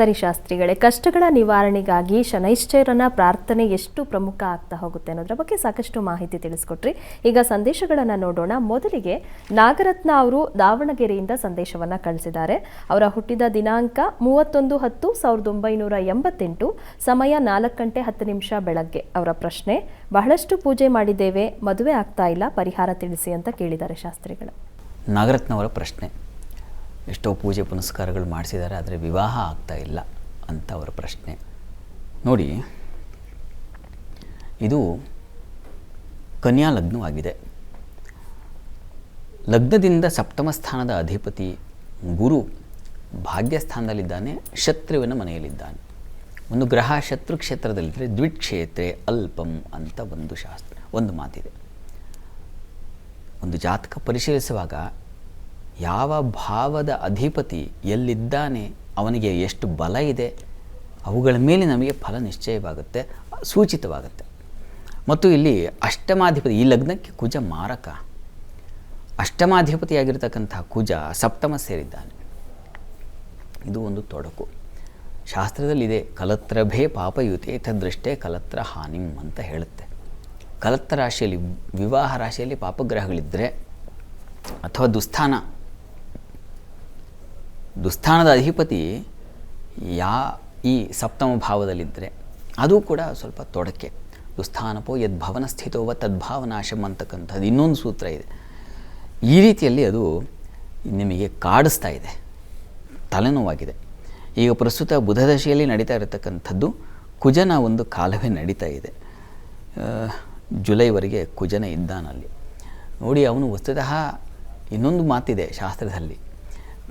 ಸರಿ ಶಾಸ್ತ್ರಿಗಳೇ, ಕಷ್ಟಗಳ ನಿವಾರಣೆಗಾಗಿ ಶನೈಶ್ಚರನ ಪ್ರಾರ್ಥನೆ ಎಷ್ಟು ಪ್ರಮುಖ ಆಗ್ತಾ ಹೋಗುತ್ತೆ ಅನ್ನೋದ್ರ ಬಗ್ಗೆ ಸಾಕಷ್ಟು ಮಾಹಿತಿ ತಿಳಿಸ್ಕೊಟ್ರಿ. ಈಗ ಸಂದೇಶಗಳನ್ನು ನೋಡೋಣ. ಮೊದಲಿಗೆ ನಾಗರತ್ನ ಅವರು ದಾವಣಗೆರೆಯಿಂದ ಸಂದೇಶವನ್ನ ಕಳಿಸಿದ್ದಾರೆ. ಅವರ ಹುಟ್ಟಿದ ದಿನಾಂಕ ಮೂವತ್ತೊಂದು ಹತ್ತು ಸಾವಿರದ ಒಂಬೈನೂರ ಎಂಬತ್ತೆಂಟು, ಸಮಯ ನಾಲ್ಕು ಗಂಟೆ ಹತ್ತು ನಿಮಿಷ ಬೆಳಗ್ಗೆ. ಅವರ ಪ್ರಶ್ನೆ, ಬಹಳಷ್ಟು ಪೂಜೆ ಮಾಡಿದ್ದೇವೆ, ಮದುವೆ ಆಗ್ತಾ ಇಲ್ಲ, ಪರಿಹಾರ ತಿಳಿಸಿ ಅಂತ ಕೇಳಿದ್ದಾರೆ ಶಾಸ್ತ್ರಿಗಳು. ನಾಗರತ್ನವರ ಪ್ರಶ್ನೆ. ಎಷ್ಟೋ ಪೂಜೆ ಪುನಸ್ಕಾರಗಳು ಮಾಡಿಸಿದ್ದಾರೆ, ಆದರೆ ವಿವಾಹ ಆಗ್ತಾ ಇಲ್ಲ ಅಂತ ಅವರ ಪ್ರಶ್ನೆ. ನೋಡಿ, ಇದು ಕನ್ಯಾ ಲಗ್ನವಾಗಿದೆ. ಲಗ್ನದಿಂದ ಸಪ್ತಮ ಸ್ಥಾನದ ಅಧಿಪತಿ ಗುರು ಭಾಗ್ಯಸ್ಥಾನದಲ್ಲಿದ್ದಾನೆ, ಶತ್ರುವಿನ ಮನೆಯಲ್ಲಿದ್ದಾನೆ. ಒಂದು ಗ್ರಹ ಶತ್ರು ಕ್ಷೇತ್ರದಲ್ಲಿದ್ದರೆ ದ್ವಿಕ್ಷೇತ್ರೆ ಅಲ್ಪಂ ಅಂತ ಒಂದು ಶಾಸ್ತ್ರ, ಒಂದು ಮಾತಿದೆ. ಒಂದು ಜಾತಕ ಪರಿಶೀಲಿಸುವಾಗ ಯಾವ ಭಾವದ ಅಧಿಪತಿ ಎಲ್ಲಿದ್ದಾನೆ, ಅವನಿಗೆ ಎಷ್ಟು ಬಲ ಇದೆ, ಅವುಗಳ ಮೇಲೆ ನಮಗೆ ಫಲ ನಿಶ್ಚಯವಾಗುತ್ತೆ, ಸೂಚಿತವಾಗುತ್ತೆ. ಮತ್ತು ಇಲ್ಲಿ ಅಷ್ಟಮಾಧಿಪತಿ, ಈ ಲಗ್ನಕ್ಕೆ ಕುಜ ಮಾರಕ. ಅಷ್ಟಮಾಧಿಪತಿಯಾಗಿರ್ತಕ್ಕಂತಹ ಕುಜ ಸಪ್ತಮ ಸೇರಿದ್ದಾನೆ. ಇದು ಒಂದು ತೊಡಕು. ಶಾಸ್ತ್ರದಲ್ಲಿದೆ, ಕಲತ್ರಭೇ ಪಾಪಯುತೆ ತದೃಷ್ಟೇ ಕಲತ್ರ ಹಾನಿಂ ಅಂತ ಹೇಳುತ್ತೆ. ಕಲತ್ರ ರಾಶಿಯಲ್ಲಿ, ವಿವಾಹ ರಾಶಿಯಲ್ಲಿ ಪಾಪಗ್ರಹಗಳಿದ್ದರೆ ಅಥವಾ ದುಸ್ಥಾನ ದುಸ್ಥಾನದ ಅಧಿಪತಿ ಯಾ ಈ ಸಪ್ತಮ ಭಾವದಲ್ಲಿದ್ದರೆ ಅದು ಕೂಡ ಸ್ವಲ್ಪ ತೊಡಕೆ. ದುಸ್ಥಾನಪೋ ಯದ್ಭವನ ಸ್ಥಿತೋವ ತದ್ಭಾವನಾಶಂ ಅಂತಕ್ಕಂಥದ್ದು ಇನ್ನೊಂದು ಸೂತ್ರ ಇದೆ. ಈ ರೀತಿಯಲ್ಲಿ ಅದು ನಿಮಗೆ ಕಾಡಿಸ್ತಾ ಇದೆ. ತಲೆನೋವಾಗಿದೆ. ಈಗ ಪ್ರಸ್ತುತ ಬುಧದಶೆಯಲ್ಲಿ ನಡೀತಾ ಇರತಕ್ಕಂಥದ್ದು ಕುಜನ ಒಂದು ಕಾಲವೇ ನಡೀತಾ ಇದೆ. ಜುಲೈವರೆಗೆ ಕುಜನ ಇದ್ದಾನಲ್ಲಿ. ನೋಡಿ, ಅವನು ವಸ್ತುತಃ ಇನ್ನೊಂದು ಮಾತಿದೆ ಶಾಸ್ತ್ರದಲ್ಲಿ.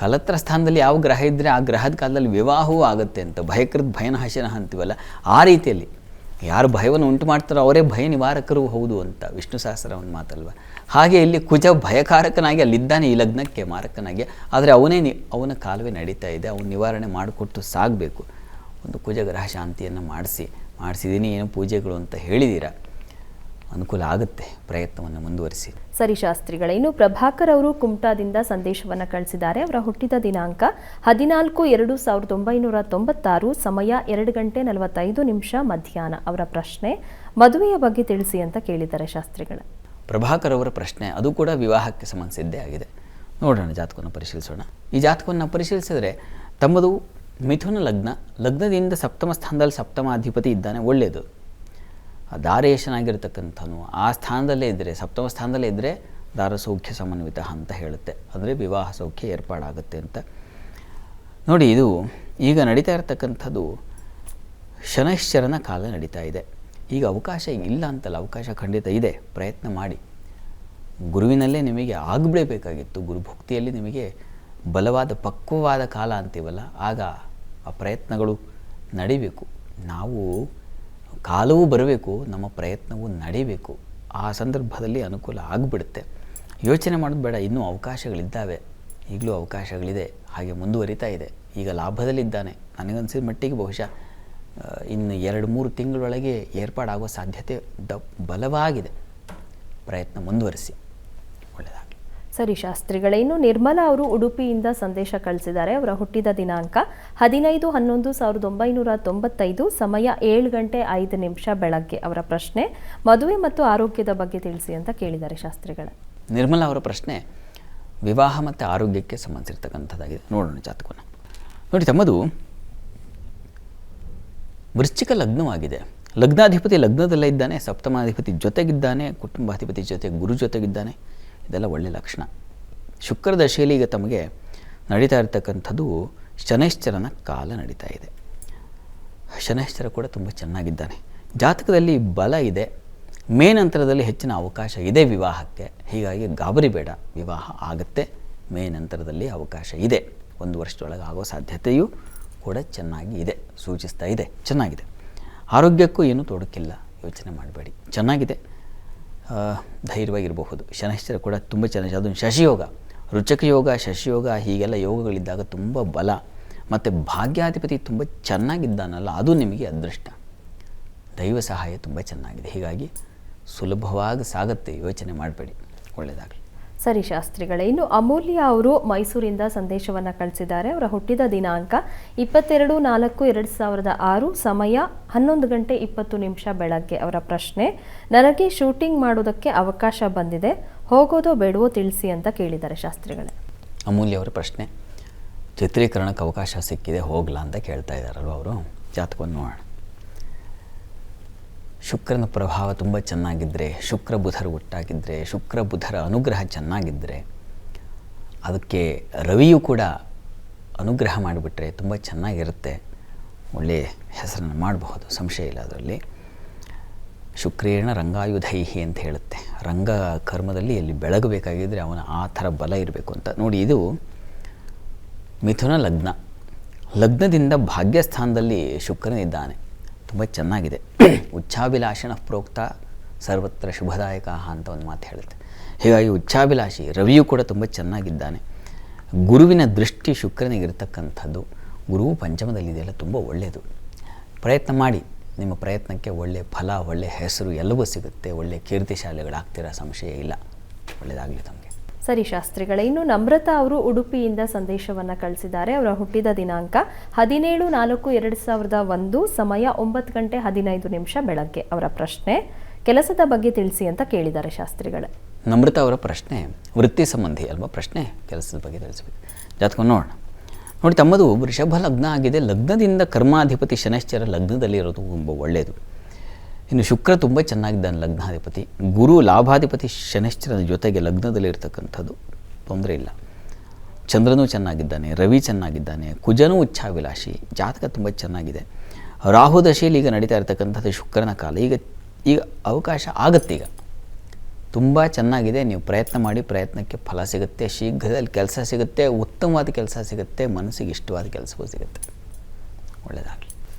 ಕಲತ್ರ ಸ್ಥಾನದಲ್ಲಿ ಯಾವ ಗ್ರಹ ಇದ್ದರೆ ಆ ಗ್ರಹದ ಕಾಲದಲ್ಲಿ ವಿವಾಹವೂ ಆಗುತ್ತೆ ಅಂತ, ಭಯಕೃತ್ ಭಯನಹಶನ ಅಂತೀವಲ್ಲ, ಆ ರೀತಿಯಲ್ಲಿ ಯಾರು ಭಯವನ್ನು ಉಂಟು ಮಾಡ್ತಾರೋ ಅವರೇ ಭಯ ನಿವಾರಕರು ಹೌದು ಅಂತ ವಿಷ್ಣು ಸಹಸ್ರ ಒಂದು ಮಾತಲ್ವ. ಹಾಗೆ ಇಲ್ಲಿ ಕುಜ ಭಯಕಾರಕನಾಗಿ ಅಲ್ಲಿದ್ದಾನೆ, ಈ ಲಗ್ನಕ್ಕೆ ಮಾರಕನಾಗಿ. ಆದರೆ ಅವನೇ ನಿ, ಅವನ ಕಾಲವೇ ನಡೀತಾ ಇದೆ, ಅವನು ನಿವಾರಣೆ ಮಾಡಿಕೊಟ್ಟು ಸಾಗಬೇಕು. ಒಂದು ಕುಜ ಗ್ರಹ ಶಾಂತಿಯನ್ನು ಮಾಡಿಸಿ ಮಾಡಿಸಿದ್ದೀನಿ ಏನು ಪೂಜೆಗಳು ಅಂತ ಹೇಳಿದ್ದೀರಾ ಅನುಕೂಲ ಆಗುತ್ತೆ ಪ್ರಯತ್ನವನ್ನು ಮುಂದುವರಿಸಿ. ಸರಿ ಶಾಸ್ತ್ರಿಗಳೇ ಇನ್ನು ಪ್ರಭಾಕರ್ ಅವರು ಕುಮಟಾದಿಂದ ಸಂದೇಶವನ್ನು ಕಳಿಸಿದ್ದಾರೆ. ಅವರ ಹುಟ್ಟಿದ ದಿನಾಂಕ ಹದಿನಾಲ್ಕು ಎರಡು ಸಾವಿರದ ಒಂಬೈನೂರ ತೊಂಬತ್ತಾರು ಸಮಯ ಎರಡು ಗಂಟೆ ನಲವತ್ತೈದು ನಿಮಿಷ ಮಧ್ಯಾಹ್ನ. ಅವರ ಪ್ರಶ್ನೆ ಮದುವೆಯ ಬಗ್ಗೆ ತಿಳಿಸಿ ಅಂತ ಕೇಳಿದ್ದಾರೆ ಶಾಸ್ತ್ರಿಗಳ. ಪ್ರಭಾಕರ್ ಅವರ ಪ್ರಶ್ನೆ ಅದು ಕೂಡ ವಿವಾಹಕ್ಕೆ ಸಂಬಂಧಿಸಿದ್ದೇ ಆಗಿದೆ. ನೋಡೋಣ ಜಾತಕವನ್ನು ಪರಿಶೀಲಿಸೋಣ. ಈ ಜಾತಕವನ್ನು ಪರಿಶೀಲಿಸಿದರೆ ತಮ್ಮದು ಮಿಥುನ ಲಗ್ನ ಲಗ್ನದಿಂದ ಸಪ್ತಮ ಸ್ಥಾನದಲ್ಲಿ ಸಪ್ತಮಾಧಿಪತಿ ಇದ್ದಾನೆ ಒಳ್ಳೆಯದು. ದಾರೇಶನಾಗಿರ್ತಕ್ಕಂಥನು ಆ ಸ್ಥಾನದಲ್ಲೇ ಇದ್ದರೆ ಸಪ್ತಮ ಸ್ಥಾನದಲ್ಲೇ ಇದ್ದರೆ ದಾರ ಸೌಖ್ಯ ಸಮನ್ವಿತ ಅಂತ ಹೇಳುತ್ತೆ. ಅಂದರೆ ವಿವಾಹ ಸೌಖ್ಯ ಏರ್ಪಾಡಾಗುತ್ತೆ ಅಂತ. ನೋಡಿ, ಇದು ಈಗ ನಡೀತಾ ಇರತಕ್ಕಂಥದ್ದು ಶನೈಶ್ಚರನ ಕಾಲ ನಡೀತಾ ಇದೆ. ಈಗ ಅವಕಾಶ ಇಲ್ಲ ಅಂತಲ್ಲ, ಅವಕಾಶ ಖಂಡಿತ ಇದೆ. ಪ್ರಯತ್ನ ಮಾಡಿ. ಗುರುವಿನಲ್ಲೇ ನಿಮಗೆ ಆಗಬೇಕಬೇಕಾಗಿತ್ತು ಗುರುಭಕ್ತಿಯಲ್ಲಿ ನಿಮಗೆ ಬಲವಾದ, ಪಕ್ವವಾದ ಕಾಲ ಅಂತೀವಲ್ಲ, ಆಗ ಆ ಪ್ರಯತ್ನಗಳು ನಡಿಬೇಕು. ನಾವು ಕಾಲವೂ ಬರಬೇಕು, ನಮ್ಮ ಪ್ರಯತ್ನವೂ ನಡೀಬೇಕು. ಆ ಸಂದರ್ಭದಲ್ಲಿ ಅನುಕೂಲ ಆಗಿಬಿಡುತ್ತೆ. ಯೋಚನೆ ಮಾಡೋದು ಬೇಡ, ಇನ್ನೂ ಅವಕಾಶಗಳಿದ್ದಾವೆ. ಈಗಲೂ ಅವಕಾಶಗಳಿದೆ, ಹಾಗೆ ಮುಂದುವರಿತಾ ಇದೆ. ಈಗ ಲಾಭದಲ್ಲಿದ್ದಾನೆ, ನನಗನ್ಸಿದ ಮಟ್ಟಿಗೆ ಬಹುಶಃ ಇನ್ನು ಎರಡು ಮೂರು ತಿಂಗಳೊಳಗೆ ಏರ್ಪಾಡಾಗುವ ಸಾಧ್ಯತೆ ದ ಬಲವಾಗಿದೆ. ಪ್ರಯತ್ನ ಮುಂದುವರಿಸಿ. ಸರಿ ಶಾಸ್ತ್ರಿಗಳೇ ಇನ್ನು ನಿರ್ಮಲಾ ಅವರು ಉಡುಪಿಯಿಂದ ಸಂದೇಶ ಕಳಿಸಿದ್ದಾರೆ. ಅವರ ಹುಟ್ಟಿದ ದಿನಾಂಕ ಹದಿನೈದು ಹನ್ನೊಂದು ಸಾವಿರದ ಒಂಬೈನೂರ ತೊಂಬತ್ತೈದು, ಸಮಯ ಏಳು ಗಂಟೆ ಐದು ನಿಮಿಷ ಬೆಳಗ್ಗೆ. ಅವರ ಪ್ರಶ್ನೆ, ಮದುವೆ ಮತ್ತು ಆರೋಗ್ಯದ ಬಗ್ಗೆ ತಿಳಿಸಿ ಅಂತ ಕೇಳಿದ್ದಾರೆ ಶಾಸ್ತ್ರಿಗಳ. ನಿರ್ಮಲಾ ಅವರ ಪ್ರಶ್ನೆ, ವಿವಾಹ ಮತ್ತು ಆರೋಗ್ಯಕ್ಕೆ ಸಂಬಂಧಿಸಿರ್ತಕ್ಕಂಥದ್ದಾಗಿದೆ. ನೋಡೋಣ ಜಾತಕವನ್ನು. ನೋಡಿ ತಮ್ಮದು, ವೃಶ್ಚಿಕ ಲಗ್ನವಾಗಿದೆ. ಲಗ್ನಾಧಿಪತಿ ಲಗ್ನದಲ್ಲೇ ಇದ್ದಾನೆ, ಸಪ್ತಮಾಧಿಪತಿ ಜೊತೆಗಿದ್ದಾನೆ, ಕುಟುಂಬಾಧಿಪತಿ ಜೊತೆ ಗುರು ಜೊತೆಗಿದ್ದಾನೆ. ಇದೆಲ್ಲ ಒಳ್ಳೆಯ ಲಕ್ಷಣ. ಶುಕ್ರ ದಶೆಯಲ್ಲಿ ಈಗ ತಮಗೆ ನಡೀತಾ ಇರತಕ್ಕಂಥದ್ದು ಶನೈಶ್ಚರನ ಕಾಲ ನಡೀತಾ ಇದೆ. ಶನೈಶ್ಚರ ಕೂಡ ತುಂಬ ಚೆನ್ನಾಗಿದ್ದಾನೆ. ಜಾತಕದಲ್ಲಿ ಬಲ ಇದೆ. ಮೇ ನಂತರದಲ್ಲಿ ಹೆಚ್ಚಿನ ಅವಕಾಶ ಇದೆ ವಿವಾಹಕ್ಕೆ. ಹೀಗಾಗಿ ಗಾಬರಿ ಬೇಡ, ವಿವಾಹ ಆಗುತ್ತೆ. ಮೇ ನಂತರದಲ್ಲಿ ಅವಕಾಶ ಇದೆ. ಒಂದು ವರ್ಷದೊಳಗೆ ಆಗೋ ಸಾಧ್ಯತೆಯೂ ಕೂಡ ಚೆನ್ನಾಗಿ ಇದೆ. ಸೂಚಿಸ್ತಾ ಇದೆ. ಚೆನ್ನಾಗಿದೆ. ಆರೋಗ್ಯಕ್ಕೂ ಏನೂ ತೊಡಕಿಲ್ಲ. ಯೋಚನೆ ಮಾಡಬೇಡಿ. ಚೆನ್ನಾಗಿದೆ. ಧೈರ್ಯವಾಗಿರಬಹುದು. ಶನಶ್ಚರ ಕೂಡ ತುಂಬ ಚೆನ್ನಾಗಿ ಅದೊಂದು ಶಶಿಯೋಗ. ರುಚಕ ಯೋಗ ಶಶಿಯೋಗ ಹೀಗೆಲ್ಲ ಯೋಗಗಳಿದ್ದಾಗ ತುಂಬ ಬಲ. ಮತ್ತು ಭಾಗ್ಯಾಧಿಪತಿ ತುಂಬ ಚೆನ್ನಾಗಿದ್ದಾನಲ್ಲ, ಅದು ನಿಮಗೆ ಅದೃಷ್ಟ. ದೈವ ಸಹಾಯ ತುಂಬ ಚೆನ್ನಾಗಿದೆ. ಹೀಗಾಗಿ ಸುಲಭವಾಗಿ ಸಾಗುತ್ತೆ, ಯೋಚನೆ ಮಾಡಬೇಡಿ. ಒಳ್ಳೆಯದಾಗಲಿ ಸರಿ ಶಾಸ್ತ್ರಿಗಳೇ, ಇನ್ನು ಅಮೂಲ್ಯ ಅವರು ಮೈಸೂರಿಂದ ಸಂದೇಶವನ್ನು ಕಳಿಸಿದ್ದಾರೆ. ಅವರ ಹುಟ್ಟಿದ ದಿನಾಂಕ ಇಪ್ಪತ್ತೆರಡು ನಾಲ್ಕು ಎರಡು ಸಾವಿರದ ಆರು, ಸಮಯ ಹನ್ನೊಂದು ಗಂಟೆ ಇಪ್ಪತ್ತು ನಿಮಿಷ ಬೆಳಗ್ಗೆ ಅವರ ಪ್ರಶ್ನೆ. ನನಗೆ ಶೂಟಿಂಗ್ ಮಾಡೋದಕ್ಕೆ ಅವಕಾಶ ಬಂದಿದೆ, ಹೋಗೋದೋ ಬೇಡವೋ ತಿಳಿಸಿ ಅಂತ ಕೇಳಿದ್ದಾರೆ ಶಾಸ್ತ್ರಿಗಳೇ. ಅಮೂಲ್ಯ ಅವರ ಪ್ರಶ್ನೆ, ಚಿತ್ರೀಕರಣಕ್ಕೆ ಅವಕಾಶ ಸಿಕ್ಕಿದೆ, ಹೋಗ್ಲಾ ಅಂತ ಕೇಳ್ತಾ ಇದ್ದಾರಲ್ವ ಅವರು? ಜಾತಕವನ್ನು ನೋಡೋಣ. ಶುಕ್ರನ ಪ್ರಭಾವ ತುಂಬ ಚೆನ್ನಾಗಿದ್ದರೆ ಶುಕ್ರ ಬುಧರು ಒಟ್ಟಾಗಿದ್ದರೆ ಶುಕ್ರ ಬುಧರ ಅನುಗ್ರಹ ಚೆನ್ನಾಗಿದ್ದರೆ ಅದಕ್ಕೆ ರವಿಯು ಕೂಡ ಅನುಗ್ರಹ ಮಾಡಿಬಿಟ್ರೆ ತುಂಬ ಚೆನ್ನಾಗಿರುತ್ತೆ. ಒಳ್ಳೆಯ ಹೆಸರನ್ನು ಮಾಡಬಹುದು, ಸಂಶಯ ಇಲ್ಲ ಅದರಲ್ಲಿ. ಶುಕ್ರೇಣ ರಂಗಾಯುಧೈಹಿ ಅಂತ ಹೇಳುತ್ತೆ. ರಂಗ ಕರ್ಮದಲ್ಲಿ ಎಲ್ಲಿ ಬೆಳಗಬೇಕಾಗಿದ್ದರೆ ಅವನ ಆ ಥರ ಬಲ ಇರಬೇಕು ಅಂತ. ನೋಡಿ, ಇದು ಮಿಥುನ ಲಗ್ನ. ಲಗ್ನದಿಂದ ಭಾಗ್ಯಸ್ಥಾನದಲ್ಲಿ ಶುಕ್ರನಿದ್ದಾನೆ. ತುಂಬ ಚೆನ್ನಾಗಿದೆ. ಉಚ್ಚಾಭಿಲಾಷಣ ಪ್ರೋಕ್ತ ಸರ್ವತ್ರ ಶುಭದಾಯಕ ಅಂತ ಒಂದು ಮಾತು ಹೇಳುತ್ತೆ. ಹೀಗಾಗಿ ಉಚ್ಚಾಭಿಲಾಷಿ ರವಿಯು ಕೂಡ ತುಂಬ ಚೆನ್ನಾಗಿದ್ದಾನೆ. ಗುರುವಿನ ದೃಷ್ಟಿ ಶುಕ್ರನಿಗಿರ್ತಕ್ಕಂಥದ್ದು ಗುರುವು ಪಂಚಮದಲ್ಲಿದೆಯಲ್ಲ ತುಂಬ ಒಳ್ಳೆಯದು. ಪ್ರಯತ್ನ ಮಾಡಿ. ನಿಮ್ಮ ಪ್ರಯತ್ನಕ್ಕೆ ಒಳ್ಳೆಯ ಫಲ ಒಳ್ಳೆಯ ಹೆಸರು ಎಲ್ಲವೂ ಸಿಗುತ್ತೆ. ಒಳ್ಳೆಯ ಕೀರ್ತಿಶಾಲೆಗಳಾಗ್ತಿರೋ, ಸಂಶಯ ಇಲ್ಲ. ಒಳ್ಳೆಯದಾಗಲಿ ತಮಗೆ ಸರಿ, ಶಾಸ್ತ್ರಿಗಳೇ, ಇನ್ನು ನಮ್ರತಾ ಅವರು ಉಡುಪಿಯಿಂದ ಸಂದೇಶವನ್ನ ಕಳಿಸಿದ್ದಾರೆ. ಅವರ ಹುಟ್ಟಿದ ದಿನಾಂಕ ಹದಿನೇಳು ನಾಲ್ಕು ಎರಡು ಸಾವಿರದ ಒಂದು, ಸಮಯ ಒಂಬತ್ತು ಗಂಟೆ ಹದಿನೈದು ನಿಮಿಷ ಬೆಳಗ್ಗೆ. ಅವರ ಪ್ರಶ್ನೆ, ಕೆಲಸದ ಬಗ್ಗೆ ತಿಳಿಸಿ ಅಂತ ಕೇಳಿದ್ದಾರೆ ಶಾಸ್ತ್ರಿಗಳೇ. ನಮ್ರತಾ ಅವರ ಪ್ರಶ್ನೆ, ವೃತ್ತಿ ಸಂಬಂಧಿ ಅಲ್ವಾ ಪ್ರಶ್ನೆ, ಕೆಲಸದ ಬಗ್ಗೆ ತಿಳಿಸ್ಬೇಕು. ಜಾತಕ ನೋಡೋಣ. ನೋಡಿ, ತಮ್ಮದು ವೃಷಭ ಲಗ್ನ ಆಗಿದೆ. ಲಗ್ನದಿಂದ ಕರ್ಮಾಧಿಪತಿ ಶನಶ್ಚರ ಲಗ್ನದಲ್ಲಿ ಇರೋದು ತುಂಬ ಒಳ್ಳೆಯದು ಇನ್ನು ಶುಕ್ರ ತುಂಬ ಚೆನ್ನಾಗಿದ್ದಾನೆ ಲಗ್ನಾಧಿಪತಿ. ಗುರು ಲಾಭಾಧಿಪತಿ ಶನಿಶ್ಚರನ ಜೊತೆಗೆ ಲಗ್ನದಲ್ಲಿ ಇರ್ತಕ್ಕಂಥದ್ದು ತೊಂದರೆ ಇಲ್ಲ. ಚಂದ್ರನೂ ಚೆನ್ನಾಗಿದ್ದಾನೆ, ರವಿ ಚೆನ್ನಾಗಿದ್ದಾನೆ, ಕುಜನೂ ಉಚ್ಛಾಭಿಲಾಷಿ ಜಾತಕ ತುಂಬ ಚೆನ್ನಾಗಿದೆ. ರಾಹು ದಶೆಯಲ್ಲಿ ಈಗ ನಡೀತಾ ಇರತಕ್ಕಂಥದ್ದು ಶುಕ್ರನ ಕಾಲ. ಈಗ ಈಗ ಅವಕಾಶ ಆಗತ್ತೆ ಈಗ. ತುಂಬ ಚೆನ್ನಾಗಿದೆ, ನೀವು ಪ್ರಯತ್ನ ಮಾಡಿ, ಪ್ರಯತ್ನಕ್ಕೆ ಫಲ ಸಿಗುತ್ತೆ, ಶೀಘ್ರದಲ್ಲಿ ಕೆಲಸ ಸಿಗುತ್ತೆ, ಉತ್ತಮವಾದ ಕೆಲಸ ಸಿಗುತ್ತೆ, ಮನಸ್ಸಿಗೆ ಇಷ್ಟವಾದ ಕೆಲಸವೂ ಸಿಗುತ್ತೆ. ಒಳ್ಳೆಯದಾಗಲಿ